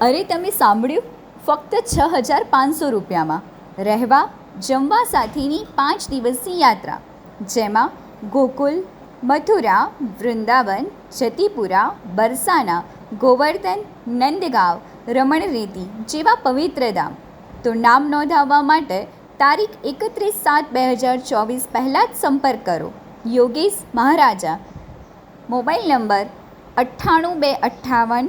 અરે તમે સાંભળ્યું? ફક્ત છ હજાર પાંચસો રૂપિયામાં. રહેવા, જમવા સાથેની પાંચ દિવસની યાત્રા. જેમાં ગોકુલ, મથુરા, વૃંદાવન, જતીપુરા, બરસાના, ગોવર્ધન, નંદગાંવ રમણરેતી જેવા પવિત્ર ધામ. તો નામ નોંધાવવા માટે તારીખ એકત્રીસ સાત બે હજાર ચોવીસ પહેલાં જ સંપર્ક કરો. યોગેશ મહારાજા. મોબાઈલ નંબર અઠ્ઠાણું બે અઠ્ઠાવન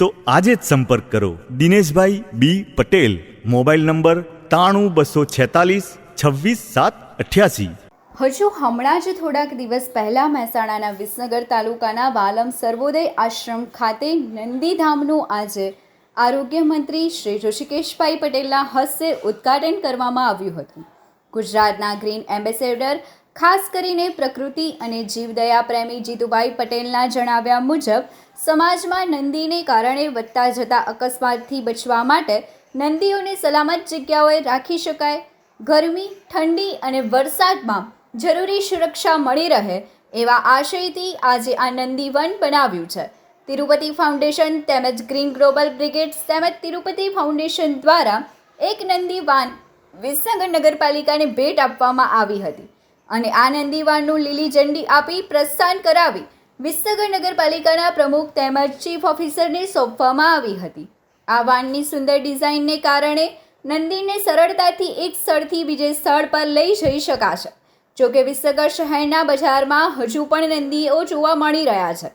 તો આજે જ સંપર્ક કરો. Dineshbhai B Patel, mobile number ત્રાણું બસો છેતાલીસ, છવ્વીસ, સાત, અઠ્યાસી. હજુ હમણાં જ થોડાક દિવસ પહેલાં મહેસાણાના વિસનગર તાલુકાના વાલમ સર્વોદય આશ્રમ ખાતે નંદીધામનું આજે આરોગ્ય મંત્રી શ્રી ઋષિકેશભાઈ પટેલના હસ્તે ઉદ્ઘાટન કરવામાં આવ્યું હતું. ગુજરાતના ગ્રીન એમ્બેસેડર ખાસ કરીને પ્રકૃતિ અને જીવદયા પ્રેમી જીતુભાઈ પટેલના જણાવ્યા મુજબ, સમાજમાં નંદીને કારણે વધતા જતા અકસ્માતથી બચવા માટે નંદીઓને સલામત જગ્યાઓએ રાખી શકાય. ગરમી, ઠંડી અને વરસાદમાં જરૂરી સુરક્ષા મળી રહે એવા આશયથી આજે આ નંદીવન બનાવ્યું છે. તિરુપતિ ફાઉન્ડેશન તેમજ ગ્રીન ગ્લોબલ બ્રિગેડ તેમજ તિરુપતિ ફાઉન્ડેશન દ્વારા એક નંદી વાન વિસનગર નગરપાલિકાને ભેટ આપવામાં આવી હતી. અને આ નંદીવાનનું લીલી ઝંડી આપી પ્રસ્થાન કરાવી વિસનગર નગરપાલિકાના પ્રમુખ તેમજ ચીફ ઓફિસરને સોંપવામાં આવી હતી. આ વાનની સુંદર ડિઝાઇનને કારણે નંદીને સરળતાથી એક સ્થળથી બીજે સ્થળ પર લઈ જઈ શકાશે. જોકે વિસનગર શહેરના બજારમાં હજુ પણ નંદીઓ જોવા મળી રહ્યા છે.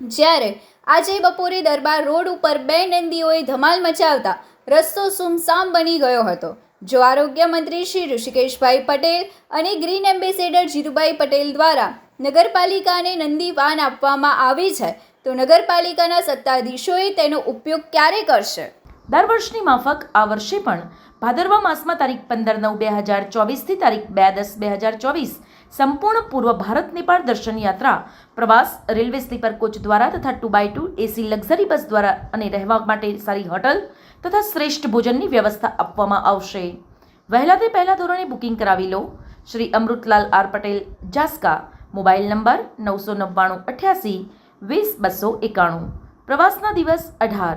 જ્યારે આજે બપોરે દરબાર રોડ ઉપર બે નંદીઓએ ધમાલ મચાવતા રસ્તો સુમસામ બની ગયો હતો. જો આરોગ્ય મંત્રી શ્રી ઋષિકેશભાઈ પટેલ અને ગ્રીન એમ્બેસેડર જીતુભાઈ પટેલ દ્વારા નગરપાલિકાને નંદી વાન આપવામાં આવી છે, તો નગરપાલિકાના સત્તાધીશોએ તેનો ઉપયોગ ક્યારે કરશે? દર વર્ષની માફક આ વર્ષે પણ ભાદરવા માસમાં તારીખ પંદર નવ બે હજાર ચોવીસથી તારીખ બે દસ બે હજાર ચોવીસ સંપૂર્ણ પૂર્વ ભારત નેપાળ દર્શન યાત્રા, પ્રવાસ, રેલવે સ્લીપર કોચ દ્વારા તથા two by two AC luxury bus દ્વારા અને રહેવા માટે સારી હોટલ તથા શ્રેષ્ઠ ભોજનની વ્યવસ્થા આપવામાં આવશે. વહેલા તે પહેલા ધોરણે બુકિંગ કરાવી લો. Shri Amrutlal R Patel, Jaska. Mobile number નવસો નવ્વાણું અઠ્યાસી વીસ બસો એકાણું. પ્રવાસના દિવસ અઢાર.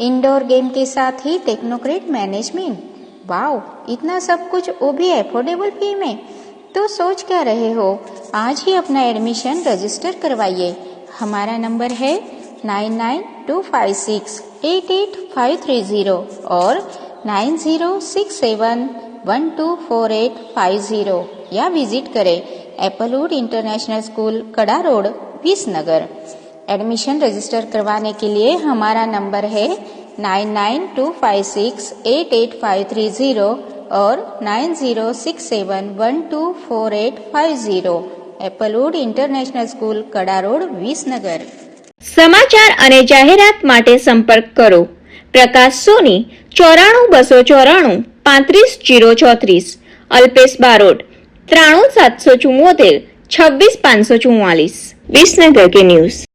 Indoor game के साथ ही टेक्नोक्रेट मैनेजमेंट वाओ इतना सब कुछ वो भी एफोर्डेबल फ़ी में। तो सोच क्या रहे हो? आज ही अपना एडमिशन रजिस्टर करवाइए। हमारा नंबर है nine nine two five six eight eight five three zero और nine zero six seven one two four eight five zero या विज़िट करें Applewood international school Kada road Visnagar admission register करवाने के लिए हमारा नंबर है nine nine two five six eight eight five three zero ઓર nine zero six seven one two four eight five zero Applewood international school Kada road Visnagar સમાચાર અને જાહેરાત માટે સંપર્ક કરો. પ્રકાશ સોની, ચોરાણું બસો ચોરાણું, પાંત્રીસ જીરો ચોત્રીસ, અલ્પેશ બારોટ, ત્રાણું સાતસો ચુમ્મોતેર છવ્વીસ પાંચસો ચુમ્માલીસ વિસનગર કે ન્યૂઝ.